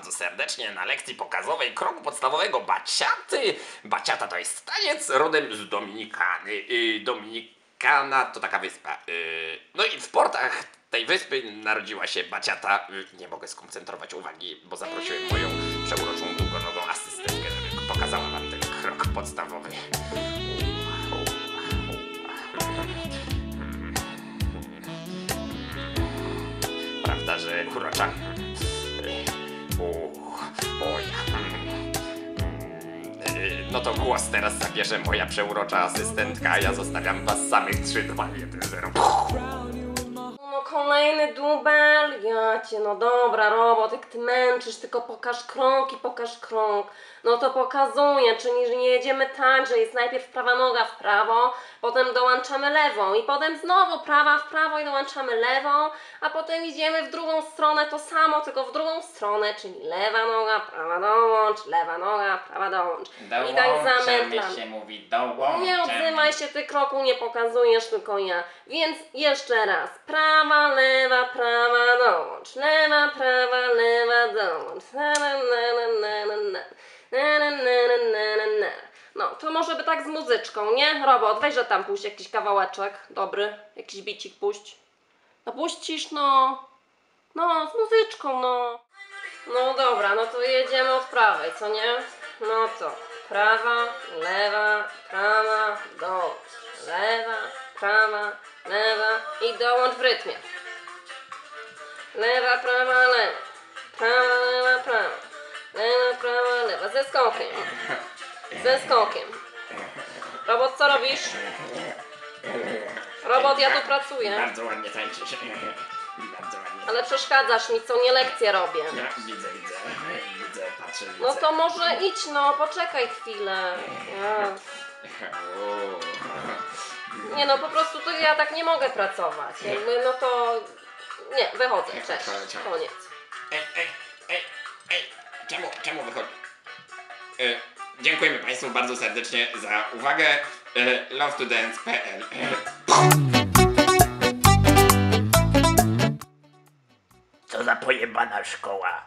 serdecznie na lekcji pokazowej kroku podstawowego baciaty. Baciata to jest taniec rodem z Dominikany. Y, Dominikana to taka wyspa. Y, no i w portach tej wyspy narodziła się baciata. Y, Nie mogę skoncentrować uwagi, bo zaprosiłem moją przeuroczą długonogą asystentkę, żeby pokazała wam ten krok podstawowy. Prawda, że urocza? No to głos teraz zabierze moja przeurocza asystentka, ja zostawiam was samych 3, 2, 1, 0. No kolejny dubel, ja cię, no dobra, robot, jak ty męczysz, tylko pokaż krok i pokaż krok. No to pokazuję, czyli że nie jedziemy tak, że jest najpierw prawa noga w prawo, potem dołączamy lewą i potem znowu prawa w prawo i dołączamy lewą, a potem idziemy w drugą stronę to samo, tylko w drugą stronę, czyli lewa noga, prawa dołącz, lewa noga, prawa dołącz. I tak zamętlam. się mówi, dołączamy. Nie odzywaj się, ty kroku nie pokazujesz, tylko ja. Więc jeszcze raz. Prawa, lewa, prawa, dołącz. Lewa, prawa, lewa, dołącz. Na, na, na, na, na, na, na. Na, na, na, na, na. No, to może by tak z muzyczką, nie? Robot, weź, że tam puść jakiś kawałeczek dobry, jakiś bicik puść. No puścisz, no. No, z muzyczką, no. No dobra, no to jedziemy od prawej, co nie? No to prawa, lewa, prawa, dołącz. Lewa, prawa, i dołącz w rytmie. Lewa, prawa, lewa. Prawa, lewa, prawa. Lewa, prawa, lewa. Ze skokiem. Ze skokiem. Robot, co robisz? Robot, ja tu pracuję. Bardzo ładnie tańczysz. Bardzo ładnie. Ale przeszkadzasz mi, co nie lekcje robię. Ja widzę, widzę. Widzę, patrzę, widzę. No to może idź, no, poczekaj chwilę. Ja. Nie no, po prostu to ja tak nie mogę pracować. Jakby, no to... Nie, wychodzę, cześć, koniec. Ej, ej, ej, ej, czemu, czemu wychodzi? E, dziękujemy Państwu bardzo serdecznie za uwagę. E, LoveToDance.pl Co za pojebana szkoła.